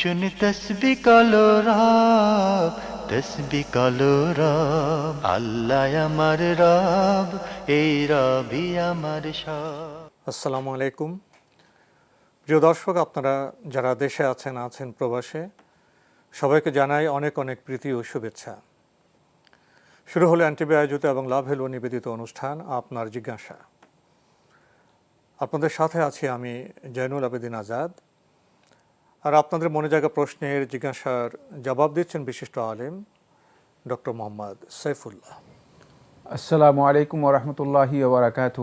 শুনে তসবি কলো রব তসবি কলো রব আল্লাহ আমার রব এই রবি আমার সব আসসালামু আলাইকুম প্রিয় দর্শক আপনারা যারা দেশে আছেন আছেন প্রবাসে, সবাইকে জানাই অনেক অনেক প্রীতি ও শুভেচ্ছা। শুরু হলো অ্যান্টিবি আয়োজিত এবং লাভ হেলো নিবেদিত অনুষ্ঠান, আপনার জিজ্ঞাসা। আপনাদের সাথে আছি আমি জৈনুল আবেদিন আজাদ আর আপনাদের মনে জায়গা প্রশ্নের জিজ্ঞাসার জবাব দিচ্ছেন বিশিষ্ট আলেম ডক্টর মোহাম্মদ সাইফুল্লাহ। আসসালামু আলাইকুম ওরহমতুল্লাহি ওবরাকাত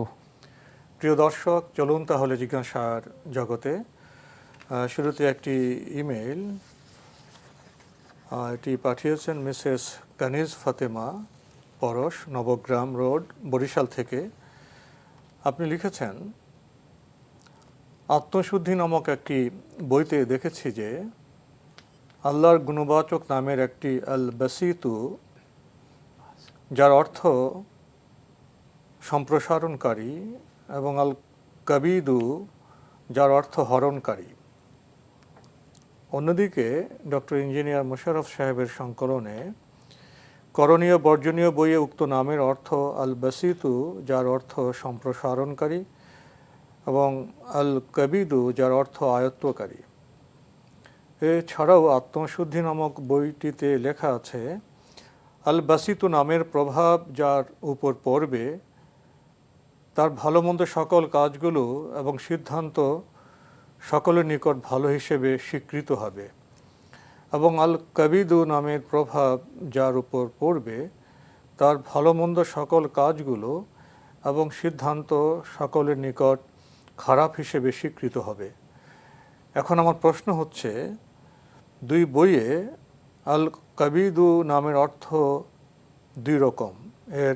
প্রিয় দর্শক চলুন তাহলে জিজ্ঞাসার জগতে। শুরুতে একটি ইমেল এটি পাঠিয়েছেন মিসেস কানিজ ফাতেমা পরশ নবগ্রাম রোড বরিশাল থেকে। আপনি লিখেছেন আত্মশুদ্ধি নামক একটি বইতে দেখেছি যে আল্লাহর গুণবাচক নামের একটি আল বাসিতু যার অর্থ সম্প্রসারণকারী, এবং আল কবিদু যার অর্থ হরণকারী। অন্যদিকে ডক্টর ইঞ্জিনিয়ার মোশাররফ সাহেবের সংকলনে করণীয় বর্জনীয় বইয়ে উক্ত নামের অর্থ আল বাসিতু যার অর্থ সম্প্রসারণকারী এবং আল কবিদু যার অর্থ আয়ত্তকারী। এছাড়াও আত্মশুদ্ধি নামক বইটিতে লেখা আছে আল বাসিতু নামের প্রভাব যার উপর পড়বে, তার ভালো মন্দ সকল কাজগুলো এবং সিদ্ধান্ত সকলের নিকট ভালো হিসেবে স্বীকৃত হবে। এবং আল কবিদু নামের প্রভাব যার উপর পড়বে, তার ভালো মন্দ সকল কাজগুলো এবং সিদ্ধান্ত সকলের নিকট খারাপ হিসেবে স্বীকৃত হবে। এখন আমার প্রশ্ন হচ্ছে, দুই বইয়ে আল কাবিদু নামের অর্থ দুই রকম, এর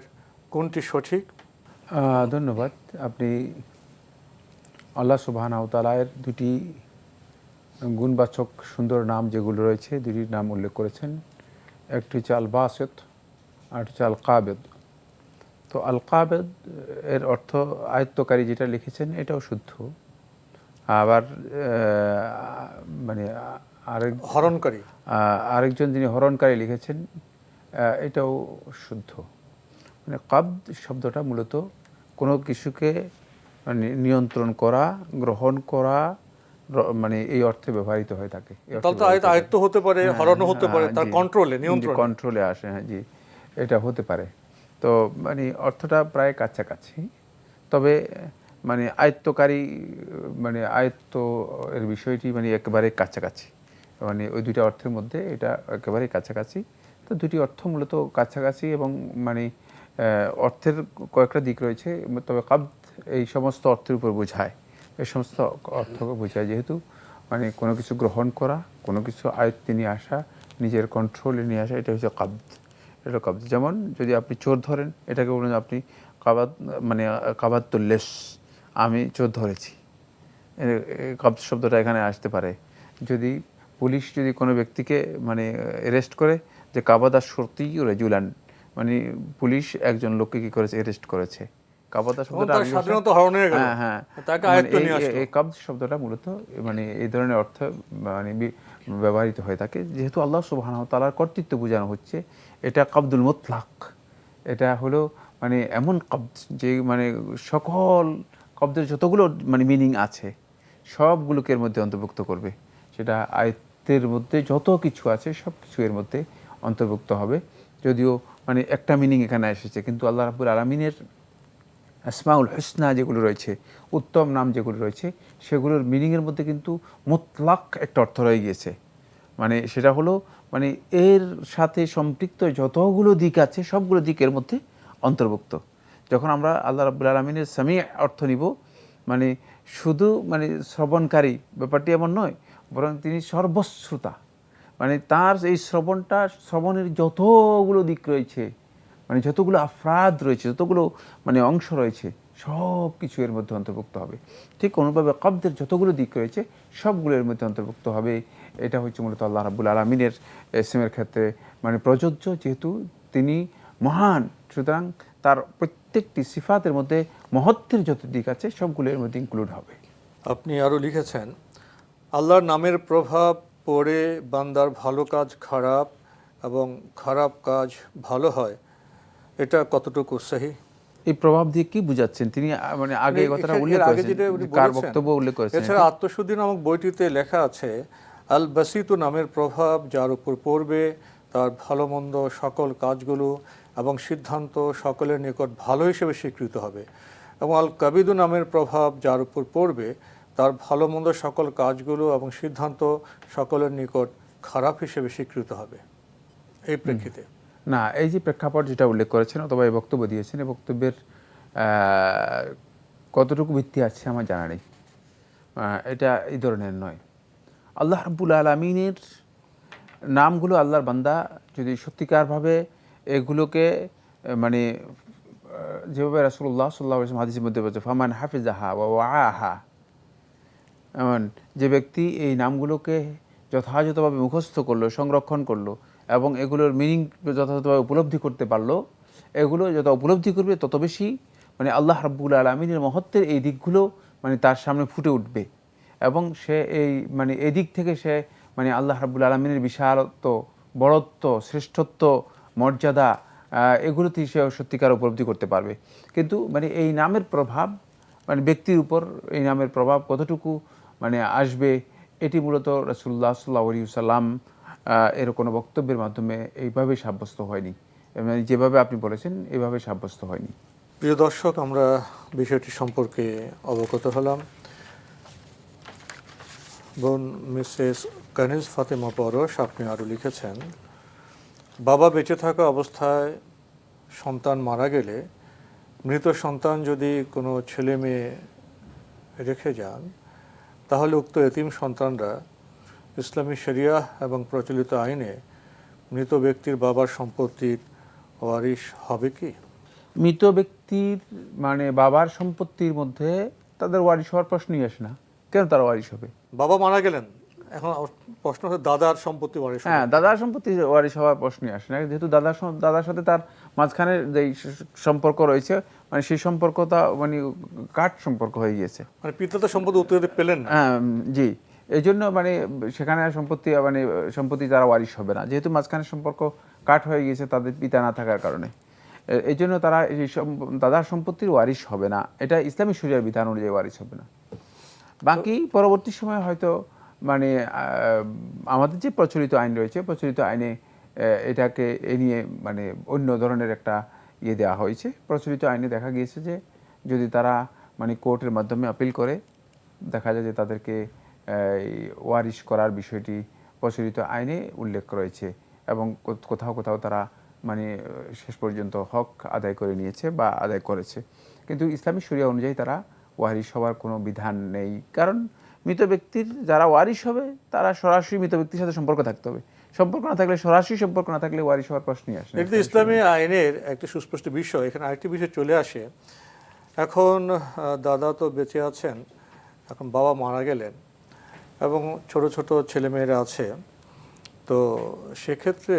কোনটি সঠিক? ধন্যবাদ। আপনি আল্লাহ সুবাহানাউতালায়ের দুটি গুণবাচক সুন্দর নাম যেগুলো রয়েছে দুটির নাম উল্লেখ করেছেন। একটি হচ্ছে আল বাসেত, আর হচ্ছে আল কাবেদ। তো আল কাবেদ এর অর্থ আয়ত্তকারী যেটা লিখেছেন এটাও শুদ্ধ। আবার মানে আরেক হরণকারী। আরেকজন যিনি হরণকারী লিখেছেন এটাও শুদ্ধ। মানে কাব্দ শব্দটা মূলত কোনো কিছুকে মানে নিয়ন্ত্রণ করা গ্রহণ করা মানে এই অর্থে ব্যবহৃত হয়ে থাকে আয়ত্ত হতে পারে হরণও হতে পারে তার কন্ট্রোলে নিয়ন্ত্রণ। কন্ট্রোলে আসে হ্যাঁ জি। এটা হতে পারে। তো মানে অর্থটা প্রায় কাছাকাছি। তবে মানে আয়ত্তকারী মানে আয়ত্ত এর বিষয়টি মানে একেবারে কাছাকাছি। মানে ওই দুইটা অর্থের মধ্যে এটা একেবারে কাছাকাছি। তো দুটি অর্থ মূলত কাছাকাছি এবং মানে অর্থের কয়েকটা দিক রয়েছে। তবে কাব্দ এই সমস্ত অর্থের উপর বোঝায়। এই সমস্ত অর্থকে বোঝায় যেহেতু মানে কোনো কিছু গ্রহণ করা, কোনো কিছু আয়ত্তে নিয়ে আসা, নিজের কন্ট্রোলে নিয়ে আসা, এটা হচ্ছে কাব্দ। এটা কাব্দ যেমন যদি আপনি চোর ধরেন এটাকে বলুন আপনি কাবাদ মানে কাবাতুল্লেস আমি চোর ধরেছি। কাব্দ শব্দটা এখানে আসতে পারে। যদি পুলিশ যদি কোনো ব্যক্তিকে মানে অ্যারেস্ট করে যে কাবাদা সত্যি রেজুলান মানে পুলিশ একজন লোককে কি করেছে অ্যারেস্ট করেছে। কাবাদা শব্দটা স্বাধীনতা হ্যাঁ হ্যাঁ। তাকে মানে এই- নিয়ে আসলো। এই কাব্দ শব্দটা মূলত মানে এই ধরনের অর্থ মানে ব্যবহৃত হয়ে থাকে। যেহেতু আল্লাহ সুবহানাহু ওয়া তাআলার কর্তৃত্ব বোঝানো হচ্ছে, এটা কাবদুল মুতলাক। এটা হলো মানে এমন কব্দ যে মানে সকল কব্দের যতগুলো মানে মিনিং আছে, সবগুলোকে এর মধ্যে অন্তর্ভুক্ত করবে। সেটা আয়ত্তের মধ্যে যত কিছু আছে সব কিছু এর মধ্যে অন্তর্ভুক্ত হবে। যদিও মানে একটা মিনিং এখানে এসেছে, কিন্তু আল্লাহ রাব্বুল আলমিনের আসমাউল হুসনা যেগুলো রয়েছে, উত্তম নাম যেগুলো রয়েছে, সেগুলোর মিনিংয়ের মধ্যে কিন্তু মোতলাক একটা অর্থ রয়ে গিয়েছে। মানে সেটা হলো মানে এর সাথে সম্পৃক্ত যতগুলো দিক আছে, সবগুলো দিকের মধ্যে অন্তর্ভুক্ত। যখন আমরা আল্লাহ রাবুল আলমিনের সামি অর্থ নিব মানে শুধু মানে শ্রবণকারী, ব্যাপারটি এমন নয়, বরং তিনি সর্বশ্রোতা। মানে তার এই শ্রবণটা, শ্রবণের যতগুলো দিক রয়েছে মানে যতগুলো আফরাদ রয়েছে, যতগুলো মানে অংশ রয়েছে সব কিছু এর মধ্যে অন্তর্ভুক্ত হবে। ঠিক অনুভাবে কব্দের যতগুলো দিক রয়েছে, সবগুলো এর মধ্যে অন্তর্ভুক্ত হবে। এটা হচ্ছে মূলত আল্লাহ রাবুল আলমিনের এসএমের ক্ষেত্রে মানে প্রযোজ্য যেহেতু তিনি মহান। সুতরাং তার প্রত্যেকটি সিফাতের মধ্যে মহত্বের যত দিক আছে, সবগুলো এর মধ্যে ইনক্লুড হবে। আপনি আরও লিখেছেন, আল্লাহর নামের প্রভাব পড়ে বান্দার ভালো কাজ খারাপ এবং খারাপ কাজ ভালো হয়। এটা কতটুকু সহি এই প্রভাব দিয়ে কি বুঝাচ্ছেন? তিনি মানে আগে কথাটা উল্লেখ করেছেন কার বক্তব্য উল্লেখ করেছেন। এছাড়া আত্মশুদ্ধি নামক বইটিতে লেখা আছে আল বাসিতু নামের প্রভাব যার উপর পড়বে তার ভালো মন্দ সকল কাজগুলো এবং সিদ্ধান্ত সকলের নিকট ভালো হিসেবে স্বীকৃত হবে। এবং আল কাবিদু নামের প্রভাব যার উপর পড়বে তার ভালো মন্দ সকল কাজগুলো এবং সিদ্ধান্ত সকলের নিকট খারাপ হিসেবে স্বীকৃত হবে। এই প্রেক্ষিতে। না, এই যে প্রেক্ষাপট যেটা উল্লেখ করেছেন অথবা এই বক্তব্য দিয়েছেন, এই বক্তব্যের কতটুকু ভিত্তি আছে আমার জানা নেই। এটা এই ধরনের নয়। আল্লাহ রাব্বুল আলমিনের নামগুলো আল্লাহর বান্দা যদি সত্যিকারভাবে এগুলোকে মানে যেভাবে রাসুল্লাহ সাল্লাহ হাদিসের মধ্যে বলছে, ফামান হাফিজাহা ওয়া আহা এমন যে ব্যক্তি এই নামগুলোকে যথাযথভাবে মুখস্থ করল, সংরক্ষণ করল এবং এগুলোর মিনিং যথাযথভাবে উপলব্ধি করতে পারল। এগুলো যত উপলব্ধি করবে, তত বেশি মানে আল্লাহ রাব্বুল আলমিনের মহত্বের এই দিকগুলো মানে তার সামনে ফুটে উঠবে। এবং সে এই মানে এই দিক থেকে সে মানে আল্লাহ রাব্বুল আলমিনের বিশালত্ব, বড়ত্ব, শ্রেষ্ঠত্ব, মর্যাদা এগুলোতেই সে সত্যিকার উপলব্ধি করতে পারবে। কিন্তু মানে এই নামের প্রভাব মানে ব্যক্তির উপর এই নামের প্রভাব কতটুকু মানে আসবে, এটি মূলত রসুল্লাহ সাল্লাহ সাল্লাম এর কোনো বক্তব্যের মাধ্যমে এইভাবে সাব্যস্ত হয়নি। যেভাবে আপনি বলেছেন, এভাবে সাব্যস্ত হয়নি। প্রিয় দর্শক, আমরা বিষয়টি সম্পর্কে অবগত হলাম। বোন মিসেস কানিজ ফাতেমা পরশ, আপনি আরও লিখেছেন, বাবা বেঁচে থাকা অবস্থায় সন্তান মারা গেলে মৃত সন্তান যদি কোনো ছেলে মেয়ে রেখে যান, তাহলে উক্ত এতিম সন্তানরা ইসলামী শরিয়া এবং প্রচলিত আইনে মৃত ব্যক্তির বাবার সম্পত্তির ওয়ারিশ হবে কি? মৃত ব্যক্তির মানে বাবার সম্পত্তির মধ্যে তাদের ওয়ারিশ হওয়ার প্রশ্নই আসে না। কেন তারা ওয়ারিশ হবে? বাবা মারা গেলেন। এখন প্রশ্ন হচ্ছে দাদার সম্পত্তি ওয়ারিশ হ্যাঁ দাদার সম্পত্তি ওয়ারিশ হওয়ার প্রশ্নই আসে না। যেহেতু দাদার দাদার সাথে তার মাঝখানে যে সম্পর্ক রয়েছে মানে সেই সম্পর্কটা মানে কাট সম্পর্ক হয়ে গিয়েছে। মানে পিতা তো সম্পত্তি উত্তর পেলেন না? হ্যাঁ, জি। এই জন্য মানে সেখানে সম্পত্তি মানে সম্পত্তি তারা ওয়ারিশ হবে না। যেহেতু মাঝখানে সম্পর্ক কাট হয়ে গিয়েছে তাদের পিতা না থাকার কারণে। এই জন্য তারা এই দাদার সম্পত্তির ওয়ারিশ হবে না। এটা ইসলামী শরিয়ার বিধান অনুযায়ী ওয়ারিশ হবে না। বাকি পরবর্তী সময়ে হয়তো মানে আমাদের যে প্রচলিত আইন রয়েছে, প্রচলিত আইনে এটাকে এ নিয়ে মানে অন্য ধরনের একটা ইয়ে দেওয়া হয়েছে। প্রচলিত আইনে দেখা গিয়েছে যে যদি তারা মানে কোর্টের মাধ্যমে আপিল করে, দেখা যায় যে তাদেরকে ওয়ারিশ করার বিষয়টি প্রচলিত আইনে উল্লেখ রয়েছে এবং কোথাও কোথাও তারা মানে শেষ পর্যন্ত হক আদায় করে নিয়েছে বা আদায় করেছে। কিন্তু ইসলামী শরিয়া অনুযায়ী তারা ওয়ারিশ হওয়ার কোনো বিধান নেই। কারণ মৃত ব্যক্তির যারা ওয়ারিশ হবে, তারা সরাসরি মৃত ব্যক্তির সাথে সম্পর্ক থাকতে হবে। সম্পর্ক না থাকলে, সরাসরি সম্পর্ক না থাকলে ওয়ারিশ হওয়ার প্রশ্নই আসে। এটা ইসলামী আইনের একটি সুস্পষ্ট বিষয়, এখানে আরেকটি বিষয় চলে আসে। এখন দাদা তো বেঁচে আছেন, এখন বাবা মারা গেলেন। এবং ছোট ছোট ছেলেমেয়েরা আছে তো সেক্ষেত্রে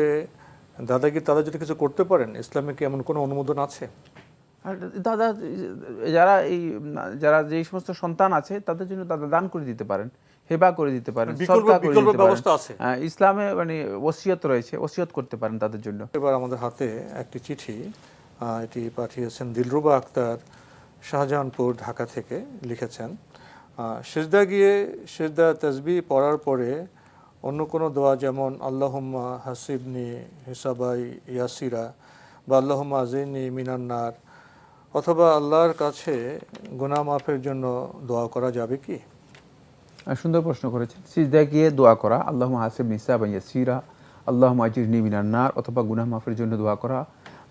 দাদা কি তারা যদি কিছু করতে পারেন ইসলামে কি এমন কোনো অনুমোদন আছে আর দাদা যারা এই যারা যে সমস্ত সন্তান আছে তাদের জন্য দাদা দান করে দিতে পারেন হেবা করে দিতে পারেন। ব্যবস্থা আছে। হ্যাঁ, ইসলামে মানে ওসিয়ত রয়েছে ওসিয়ত করতে পারেন তাদের জন্য এবার আমাদের হাতে একটি চিঠি এটি পাঠিয়েছেন দিলরুবা আক্তার শাহজাহানপুর ঢাকা থেকে লিখেছেন সেজদা গিয়ে সেজদা তসবি পড়ার পরে অন্য কোনো দোয়া যেমন আল্লাহুম্মা হাসিবনি হিসাবাই ইয়াসিরা বা আল্লাহুম্মা আজিনি মিনান্নার অথবা আল্লাহর কাছে গুনাহ মাফের জন্য দোয়া করা যাবে কি? সুন্দর প্রশ্ন করেছেন। সিজদা গিয়ে দোয়া করা আল্লাহ হাসিব নিসা বাইয়া সিরা আল্লাহ আজির নিমিনান্নার অথবা গুনাহ মাফের জন্য দোয়া করা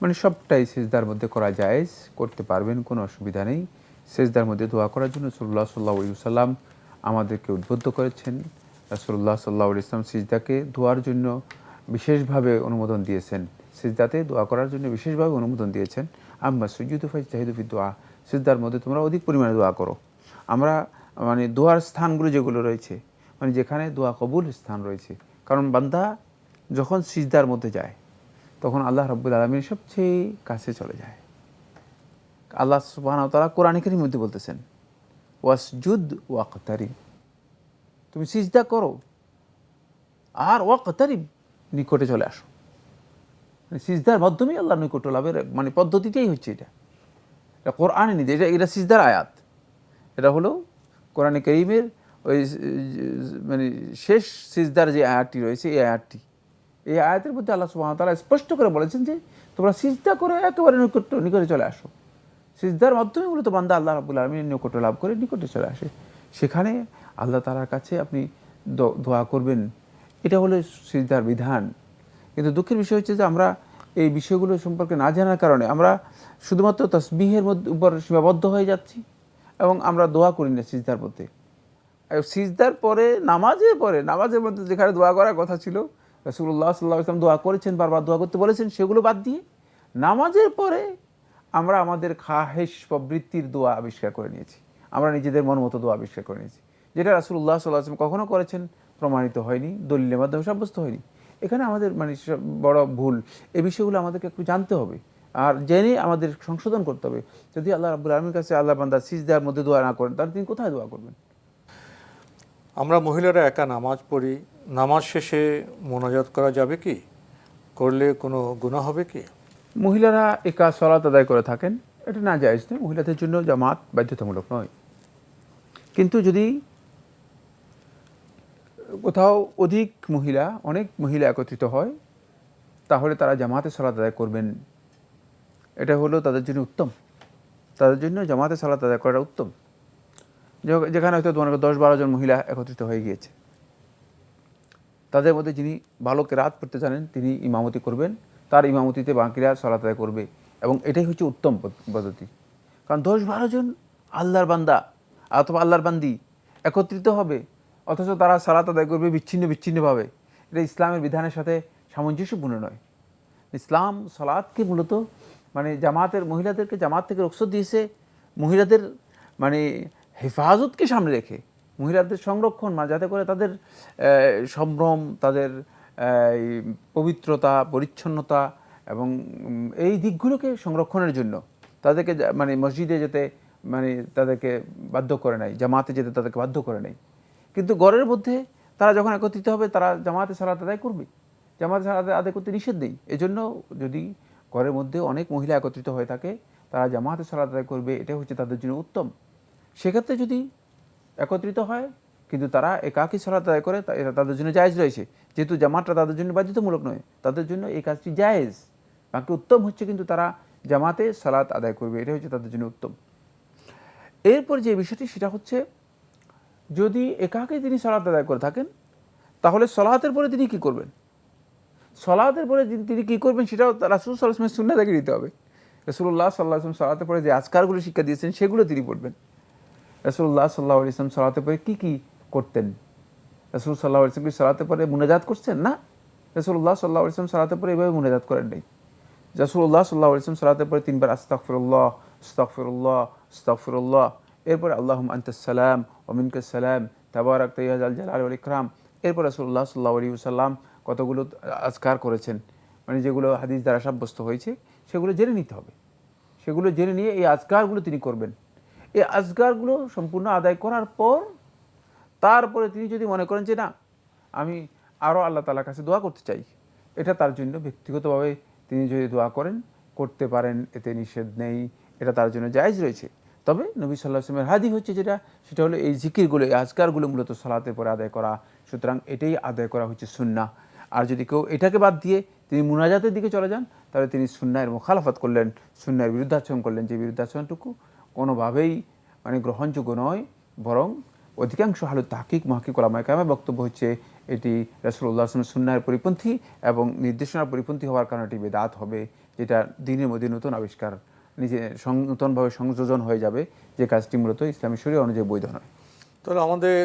মানে সবটাই সিজদার মধ্যে করা যায় করতে পারবেন, কোনো অসুবিধা নেই। সেজদার মধ্যে দোয়া করার জন্য সুল্লাহ সাল্লাহ সাল্লাম আমাদেরকে উদ্বুদ্ধ করেছেন। রাসুল্লাহ সাল্লাহ ইসলাম সিজদাকে দোয়ার জন্য বিশেষভাবে অনুমোদন দিয়েছেন। সিজদাতে দোয়া করার জন্য বিশেষভাবে অনুমোদন দিয়েছেন। আম্মা সুজুদু ফাইজ তাহিদুফি দোয়া। সিজদার মধ্যে তোমরা অধিক পরিমাণে দোয়া করো। আমরা মানে দোয়ার স্থানগুলো যেগুলো রয়েছে মানে যেখানে দোয়া কবুল স্থান রয়েছে, কারণ বান্দা যখন সিজদার মধ্যে যায়, তখন আল্লাহ রব্বুল আলমীর সবচেয়ে কাছে চলে যায়। আল্লাহ সুবাহ তারা কোরআনিকের মধ্যে বলতেছেন, ওয়াসজুদ ওয়াকতারিব। তুমি সিজদা করো আর ওয়াকতারিব, নিকটে চলে আসো। মানে সিজদার মাধ্যমেই আল্লাহ নিকট লাভের মানে পদ্ধতিটাই হচ্ছে এটা। এটা কোরআনে নিতে এটা এটা সিজদার আয়াত। এটা হলো কোরআনে করিমের ওই মানে শেষ সিজদার যে আয়াতটি রয়েছে, এই আয়াতটি। এই আয়াতের মধ্যে আল্লাহ সুবাহ তালা স্পষ্ট করে বলেছেন যে, তোমরা সিজদা করে একেবারে নিকট, নিকটে চলে আসো। সিজদার মাধ্যমে মূলত বান্দা আল্লাহ রাবুল আলমীর নিকট লাভ করে, নিকটে চলে আসে। সেখানে আল্লাহ তালার কাছে আপনি দোয়া করবেন। এটা হলো সিজদার বিধান। কিন্তু দুঃখের বিষয় হচ্ছে যে আমরা এই বিষয়গুলো সম্পর্কে না জানার কারণে আমরা শুধুমাত্র তসবিহের মধ্যে, উপর সীমাবদ্ধ হয়ে যাচ্ছি এবং আমরা দোয়া করি না সিজদার মধ্যে। সিজদার পরে নামাজে পরে, নামাজের মধ্যে যেখানে দোয়া করার কথা ছিল রসুল্লাহ সাল্লাহ ইসলাম দোয়া করেছেন, বারবার দোয়া করতে বলেছেন, সেগুলো বাদ দিয়ে নামাজের পরে আমরা আমাদের খাহেশ প্রবৃত্তির দোয়া আবিষ্কার করে নিয়েছি। আমরা নিজেদের মন মতো দোয়া আবিষ্কার করে নিয়েছি। যেটা রাসুল্লাহ সাল্লাহ আসলাম কখনো করেছেন, প্রমাণিত হয়নি, দলিলের মাধ্যমে সাব্যস্ত হয়নি। এখানে আমাদের মানে বড় ভুল। এই বিষয়গুলো আমাদেরকে একটু জানতে হবে আর জেনে আমাদের সংশোধন করতে হবে। যদি আল্লাহ রাবুল আলমীর কাছে আল্লাহ বান্দা সিজদার মধ্যে দোয়া না করেন, তাহলে তিনি কোথায় দোয়া করবেন? আমরা মহিলারা একা নামাজ পড়ি। নামাজ শেষে মোনাজাত করা যাবে কি? করলে কোনো গুনাহ হবে কি? মহিলারা একা সলাত আদায় করে থাকেন, এটা না জায়েজ নয়, মহিলাদের জন্য জামাত বাধ্যতামূলক নয়। কিন্তু যদি কোথাও অধিক মহিলা, অনেক মহিলা একত্রিত হয়, তাহলে তারা জামাতে সলাত আদায় করবেন। এটা হলো তাদের জন্য উত্তম। তাদের জন্য জামাতে সালাত আদায় করাটা উত্তম। যেখানে হয়তো তোমার দশ বারো জন মহিলা একত্রিত হয়ে গিয়েছে। তাদের মধ্যে যিনি ভালো রাত পড়তে জানেন, তিনি ইমামতি করবেন। তার ইমামতিতে বাকিরা সালাত আদায় করবে। এবং এটাই হচ্ছে উত্তম পদ্ধতি। কারণ দশ বারো জন আল্লাহর বান্দা, অথবা আল্লাহর বান্দি একত্রিত হবে, অথচ তারা সালাত আদায় করবে বিচ্ছিন্ন, বিচ্ছিন্নভাবে। এটা ইসলামের বিধানের সাথে সামঞ্জস্যপূর্ণ নয়। ইসলাম সালাদকে মূলত মানে জামাতের মহিলাদেরকে জামাত থেকে রক্ষত দিয়েছে, মহিলাদের মানে হেফাজতকে সামনে রেখে। মহিলাদের সংরক্ষণ মানে যাতে করে তাদের সম্ভ্রম, তাদের পবিত্রতা, পরিচ্ছন্নতা এবং এই দিকগুলোকে সংরক্ষণের জন্য তাদেরকে মানে মসজিদে যেতে মানে তাদেরকে বাধ্য করে নাই জামাতে যেতে তাদেরকে বাধ্য করে নাই কিন্তু গড়ের মধ্যে তারা যখন একত্রিত হবে, তারা জামাতে সালাত আদায় করবে। জামাতে সালাত আদায় করতে নিষেধ নেই। এজন্য যদি ঘরের মধ্যে অনেক মহিলা একত্রিত হয়ে থাকে, তারা জামাতে সালাত আদায় করবে এটা হচ্ছে তাদের জন্য উত্তম। সেক্ষেত্রে যদি একত্রিত হয় কিন্তু তারা একাকী সালাত আদায় করে এটা তাদের জন্য জায়েজ রয়েছে। যেহেতু জামাতটা তাদের জন্য বাধ্যতামূলক নয়, তাদের জন্য এই কাজটি জায়েজ। বাকি উত্তম হচ্ছে কিন্তু তারা জামাতে সালাত আদায় করবে এটা হচ্ছে তাদের জন্য উত্তম। এরপর যে বিষয়টি, সেটা হচ্ছে, যদি একাকে তিনি সালাত আদায় করে থাকেন, তাহলে সলাহাতের পরে তিনি কি করবেন? সলাহাতের পরে তিনি কি করবেন, সেটাও রাসুল সাল্লাহামের সুন্না দেখে দিতে হবে। রসুল্লাহ সাল্লাহ আসলাম সালাতের পরে যে আজকারগুলো শিক্ষা দিয়েছেন, সেগুলো তিনি পড়বেন। রসুল্লাহ সাল্লাহ ইসলাম সালাতের পরে কী কী করতেন। রসুল সাল্লাহ ইসলাম কি সালাতের পরে মুনাজাত করছেন? না। রসুল্লাহ সাল্লাহ ইসলাম সালাতে পরে এভাবে মুনাজাত করেন নাই। রসুল্লাহ সাল্লাহ ইসলাম সালাতের পরে তিনবার আস্তাকফিরুল্লাহ আস্তাকফিরুল্লাহ আস্তাকফিরুল্লাহ এরপরে আল্লাহ আন্তাসালাম ওমিনকাসালাম তাবারাক তৈয়াজ আল জালাল আল ইকরাম। এরপর রসুল্লাহ সাল্লাহ আলী সাল্লাম কতগুলো আজকার করেছেন? মানে যেগুলো হাদিস দ্বারা সাব্যস্ত হয়েছে, সেগুলো জেনে নিতে হবে। সেগুলো জেনে নিয়ে এই আজকারগুলো তিনি করবেন। এই আজকারগুলো সম্পূর্ণ আদায় করার পর তারপরে তিনি যদি মনে করেন যে না, আমি আরও আল্লাহ তালার কাছে দোয়া করতে চাই, এটা তার জন্য ব্যক্তিগতভাবে তিনি যদি দোয়া করেন, করতে পারেন, এতে নিষেধ নেই, এটা তার জন্য জায়েজ রয়েছে। তবে নবী সাল্লাহ আসলামের হাদি হচ্ছে যেটা, সেটা হলো এই জিকিরগুলো, এই আজকারগুলো মূলত সালাতের পরে আদায় করা। সুতরাং এটাই আদায় করা হচ্ছে সুন্না আর যদি কেউ এটাকে বাদ দিয়ে তিনি মুনাজাতের দিকে চলে যান, তাহলে তিনি সুন্নায়ের মুখালাফাত করলেন সুন্নায়ের বিরুদ্ধাচরণ করলেন। যে বিরুদ্ধাচরণটুকু কোনোভাবেই মানে গ্রহণযোগ্য নয়, বরং অধিকাংশ হালু তাহকিক মহাকিক ওলামায়কামের বক্তব্য হচ্ছে এটি রসুল্লাহ আসলামের সুন্নায়ের পরিপন্থী এবং নির্দেশনার পরিপন্থী হওয়ার কারণে এটি বেদাত হবে যেটা দিনের মধ্যে নতুন আবিষ্কার নিজে নতুনভাবে সংযোজন হয়ে যাবে যে কাজটি মূলত ইসলামী শরীর অনুযায়ী বৈধ নয়। তাহলে আমাদের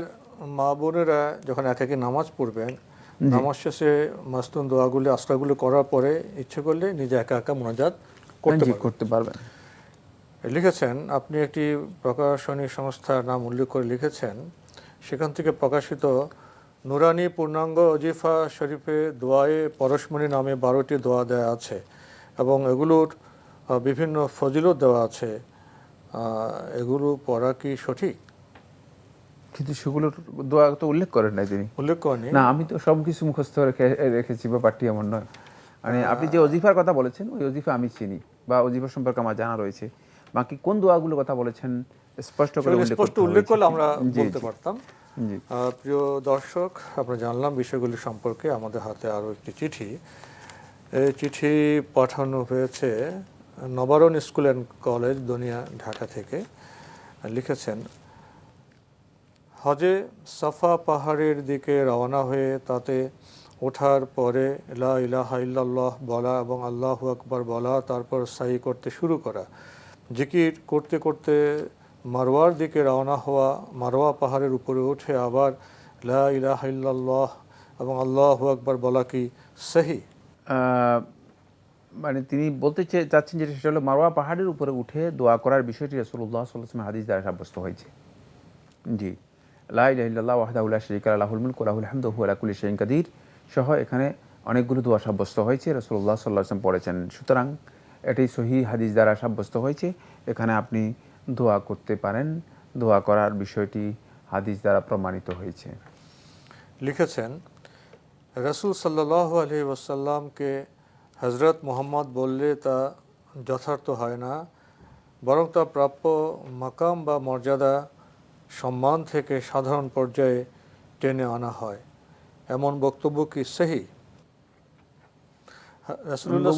মা বোনেরা যখন একাকি নামাজ পড়বেন নামাজ শেষে মাস্তুন দোয়াগুলি আশ্রয়গুলি করার পরে ইচ্ছে করলে নিজে একা একা মোনাজাত করতে পারবেন। লিখেছেন আপনি একটি প্রকাশনী সংস্থার নাম উল্লেখ করে লিখেছেন সেখান থেকে প্রকাশিত নুরানি পূর্ণাঙ্গ অজিফা শরীফে দোয়ায়ে পরশমণি নামে বারোটি দোয়া দেওয়া আছে এবং এগুলোর বিভিন্ন ফজিলত দেওয়া আছে। এগুলো পড়া কি সঠিক? কিন্তু সেগুলোর দোয়া তো উল্লেখ করেন না তিনি। উল্লেখ করেনি না আমি তো সব কিছু মুখস্থ রেখে রেখেছি ব্যাপারটি এমন নয়। মানে আপনি যে অজিফার কথা বলেছেন ওই অজিফা আমি চিনি বা অজিফা সম্পর্কে আমার জানা রয়েছে। বাকি কোন দোয়াগুলোর কথা বলেছেন? স্পষ্ট করে স্পষ্ট উল্লেখ করলে আমরা বলতে পারতাম। প্রিয় দর্শক আমরা জানলাম বিষয়গুলি সম্পর্কে। আমাদের হাতে আরও একটি চিঠি। এই চিঠি পাঠানো হয়েছে নবারণ স্কুল অ্যান্ড কলেজ দুনিয়া ঢাকা থেকে। লিখেছেন হজে সাফা পাহাড়ের দিকে রওনা হয়ে তাতে ওঠার পরে লা ইলাহা ইল্লাল্লাহ বলা এবং আল্লাহু আকবার বলা তারপর সাই করতে শুরু করা। জিকির করতে করতে মারোয়ার দিকে রওনা হওয়া মারোয়া পাহাড়ের উপরে উঠে আবার লা ইলাহা এবং আল্লাহ আকবার বলা কি সহি? মানে তিনি বলতে চে- চাচ্ছেন যে সেটা হলো মারোয়া পাহাড়ের উপরে উঠে দোয়া করার বিষয়টি রসুল্লাহ সাল্লাম হাদিস দ্বারা সাব্যস্ত হয়েছে। জি। লা ইলাহা ইল্লাল্লাহ ওয়াহদাহু লা শারীকা লাহু, লাহুল মুলকু ওয়া লাহুল হামদু, হুয়া কাদির সহ এখানে অনেকগুলো দোয়া সাব্যস্ত হয়েছে রসুল্লাহ সাল্লাহ আসলাম পড়েছেন। সুতরাং এটি সহি হাদিস দ্বারা সাব্যস্ত হয়েছে। এখানে আপনি দোয়া করতে পারেন। দোয়া করার বিষয়টি হাদিস দ্বারা প্রমাণিত হয়েছে। লিখেছেন, রসুল সাল্লাহ আলহি ওসাল্লামকে হজরত মোহাম্মদ বললে তা যথার্থ হয় না, বরং তা প্রাপ্য মাকাম বা মর্যাদা সম্মান থেকে সাধারণ পর্যায়ে টেনে আনা হয়। এমন বক্তব্য কি সেহি? রসুল্লাহ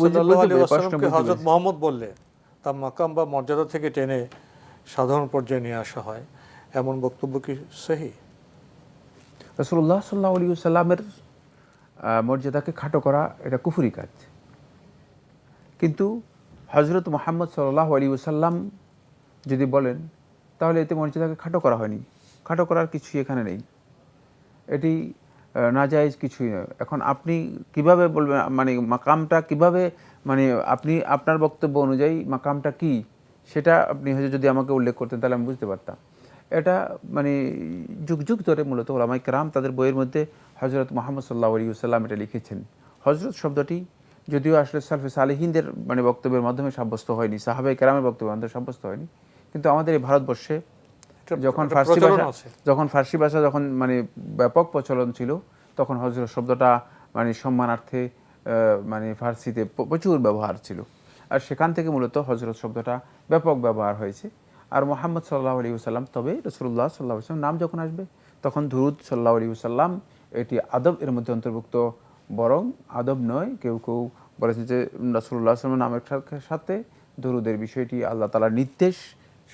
হজরত মোহাম্মদ বললে তা মাকাম বা মর্যাদা থেকে টেনে সাধারণ পর্যায়ে নিয়ে আসা হয়। এমন বক্তব্য কি সেহি? রসুল্লাহ সাল্লাহ আলী সাল্লামের মর্যাদাকে খাটো করা এটা কুফুরি কাজ। কিন্তু হজরত মোহাম্মদ সাল্লাহ আলী সাল্লাম যদি বলেন তাহলে এতে মর্যাদাকে খাটো করা হয়নি। খাটো করার কিছুই এখানে নেই। এটি নাজায়েজ কিছুই নয়। এখন আপনি কীভাবে বলবেন মানে মাকামটা কীভাবে মানে আপনি আপনার বক্তব্য অনুযায়ী মাকামটা কি, সেটা আপনি হয়তো যদি আমাকে উল্লেখ করতেন, তাহলে আমি বুঝতে পারতাম। এটা মানে যুগ যুগ ধরে মূলত ওলামাই কেরাম তাদের বইয়ের মধ্যে হজরত মোহাম্মদ সাল্লাহ আলী সাল্লাম এটা লিখেছেন। হজরত শব্দটি যদিও আসলে সালফে সালেহিনদের মানে বক্তব্যের মাধ্যমে সাব্যস্ত হয়নি সাহাবাই কেরামের বক্তব্যের মাধ্যমে সাব্যস্ত হয়নি, কিন্তু আমাদের এই ভারতবর্ষে যখন ফার্সি ভাষা যখন ফার্সি ভাষা যখন মানে ব্যাপক প্রচলন ছিল তখন হজরত শব্দটা মানে সম্মানার্থে মানে ফার্সিতে প্রচুর ব্যবহার ছিল। আর সেখান থেকে মূলত হজরত শব্দটা ব্যাপক ব্যবহার হয়েছে। আর মোহাম্মদ সাল্লাহ আলী সাল্লাম তবে রসুল্লাহ সাল্লাহ সাল্লাম নাম যখন আসবে তখন ধুরুদ সাল্লাহ আলী সাল্লাম এটি আদব এর মধ্যে অন্তর্ভুক্ত। বরং আদব নয় কেউ কেউ বলেছে যে রসুল্লাহ সাল্লাম নামের সাথে- দরুদের বিষয়টি আল্লাহ তালার নির্দেশ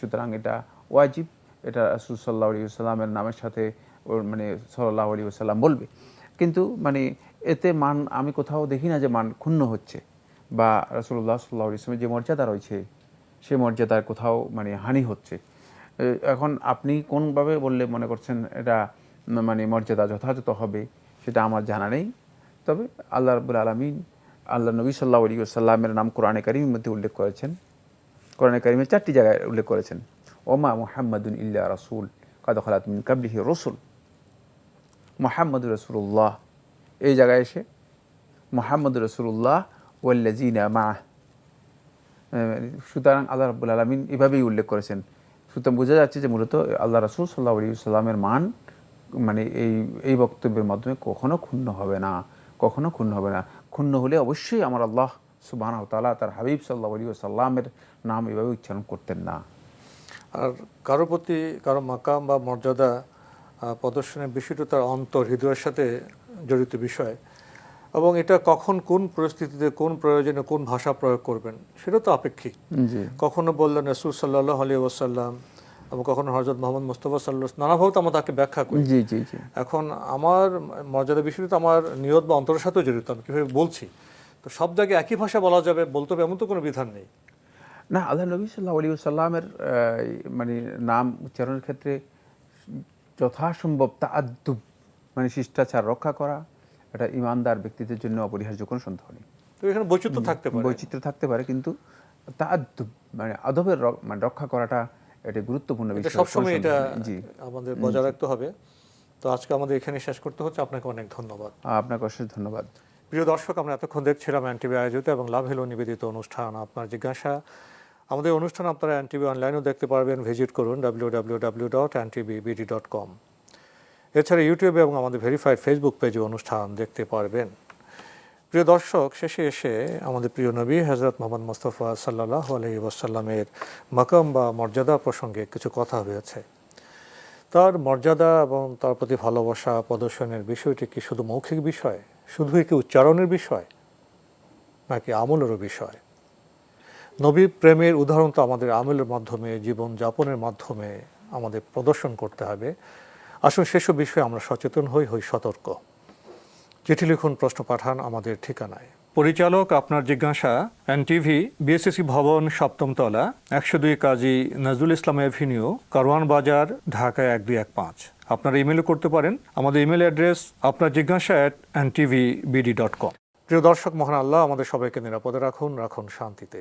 সুতরাং এটা ওয়াজিব। এটা রসুল সাল্লাহ আলী সাল্লামের নামের সাথে ওর মানে সাল্লাহ আলী সাল্লাম বলবে। কিন্তু মানে এতে মান আমি কোথাও দেখি না যে মান ক্ষুণ্ণ হচ্ছে বা রসুল্লাহ সাল্লাহ ইসলামের যে মর্যাদা রয়েছে, সে মর্যাদার কোথাও মানে হানি হচ্ছে। এখন আপনি কোনভাবে বললে মনে করছেন এটা মানে মর্যাদা যথাযথ হবে, সেটা আমার জানা নেই। তবে আল্লাহ রবুল আলমিন, আল্লাহ নবী সাল্লাহ আলী সাল্লামের নাম কোরআনে কারিমের মধ্যে উল্লেখ করেছেন। কোরআনে কারিমের চারটি জায়গায় উল্লেখ করেছেন। ওমা মুহাম্মাদুন ইল্লা রাসুল কাদ মিন কাবলিহি রসুল মোহাম্মদ রসুল্লাহ এই জায়গায় এসে মোহাম্মদ রসুল্লাহ ওয়াল্লাজিনা মা সুতরাং আল্লাহ রাবুল আলমিন এভাবেই উল্লেখ করেছেন। সুতরাং বোঝা যাচ্ছে যে মূলত আল্লাহ রসুল সাল্লাহ আলী সাল্লামের মান মানে এই এই বক্তব্যের মাধ্যমে কখনো ক্ষুণ্ণ হবে না, কখনো ক্ষুণ্ণ হবে না। ক্ষুণ্ণ হলে অবশ্যই আমার আল্লাহ সুবাহ তালা তার হাবিব সাল্লাহ আলী সাল্লামের নাম এভাবে উচ্চারণ করতেন না। আর কারও প্রতি কারও মাকাম বা মর্যাদা প্রদর্শনের বিষয়টা তার অন্তর হৃদয়ের সাথে জড়িত বিষয়। এবং এটা কখন কোন পরিস্থিতিতে কোন প্রয়োজনে কোন ভাষা প্রয়োগ করবেন সেটা তো আপেক্ষিক। কখনো বললেন রসুল সাল্লাহ আলী ওয়াসাল্লাম এবং কখনো হজরত মোহাম্মদ মুস্তফা সাল্লাহ নানাভাবে তো আমরা তাকে ব্যাখ্যা করি। জি জি জি। এখন আমার মর্যাদা বিষয়টা তো আমার নিয়ত বা অন্তরের সাথেও জড়িত আমি কীভাবে বলছি? তো সব জায়গায় একই ভাষা বলা যাবে বলতে হবে এমন তো কোনো বিধান নেই। না আল্লাহ নবী সাল্লাহ আলী সাল্লামের মানে নাম উচ্চারণের ক্ষেত্রে যথাসম্ভব তা তাদ্দুব মানে শিষ্টাচার রক্ষা করা এটা ইমানদার ব্যক্তিদের জন্য অপরিহার্য কোনো সন্দেহ নেই। তো এখানে বৈচিত্র্য থাকতে পারে। বৈচিত্র্য থাকতে পারে কিন্তু তা মানে আদবের মানে রক্ষা করাটা এটা গুরুত্বপূর্ণ বিষয় সবসময় এটা জি। আমাদের বজায় রাখতে হবে। তো আজকে আমাদের এখানে শেষ করতে হচ্ছে। আপনাকে অনেক ধন্যবাদ। আপনাকে অশেষ ধন্যবাদ। প্রিয় দর্শক আমরা এতক্ষণ দেখছিলাম এনটিভি আয়োজিত এবং লাভ হেলো নিবেদিত অনুষ্ঠান। আপনার জিজ্ঞাসা আমাদের অনুষ্ঠান আপনারা এনটিভি অনলাইনেও দেখতে পারবেন। ভিজিট করুন ডাব্লিউ ডট ডট কম এছাড়া ইউটিউবে এবং আমাদের ভেরিফাইড ফেসবুক পেজে অনুষ্ঠান দেখতে পারবেন। প্রিয় দর্শক, শেষে এসে আমাদের প্রিয় নবী হজরত মোহাম্মদ মোস্তফা সাল্লাহ আলহি ওয়াসাল্লামের মাকাম বা মর্যাদা প্রসঙ্গে কিছু কথা হয়েছে। তার মর্যাদা এবং তার প্রতি ভালোবাসা প্রদর্শনের বিষয়টি কি শুধু মৌখিক বিষয়? শুধুই কি উচ্চারণের বিষয়? নাকি আমলেরও বিষয়? নবী প্রেমের উদাহরণ তো আমাদের আমলের মাধ্যমে জীবন যাপনের মাধ্যমে আমাদের প্রদর্শন করতে হবে। আসুন সেসব বিষয়ে আমরা সচেতন হই হই সতর্ক। চিঠি লিখুন প্রশ্ন পাঠান আমাদের ঠিকানায়। পরিচালক আপনার জিজ্ঞাসা এনটিভি বিএসসি ভবন সপ্তমতলা একশো দুই কাজী নজরুল ইসলাম এভিনিউ কারওয়ান বাজার ঢাকা এক দুই এক পাঁচ। আপনারা ইমেলও করতে পারেন। আমাদের ইমেল অ্যাড্রেস আপনার জিজ্ঞাসা at NTV BD dot com প্রিয় দর্শক মহান আল্লাহ আমাদের সবাইকে নিরাপদে রাখুন রাখুন শান্তিতে।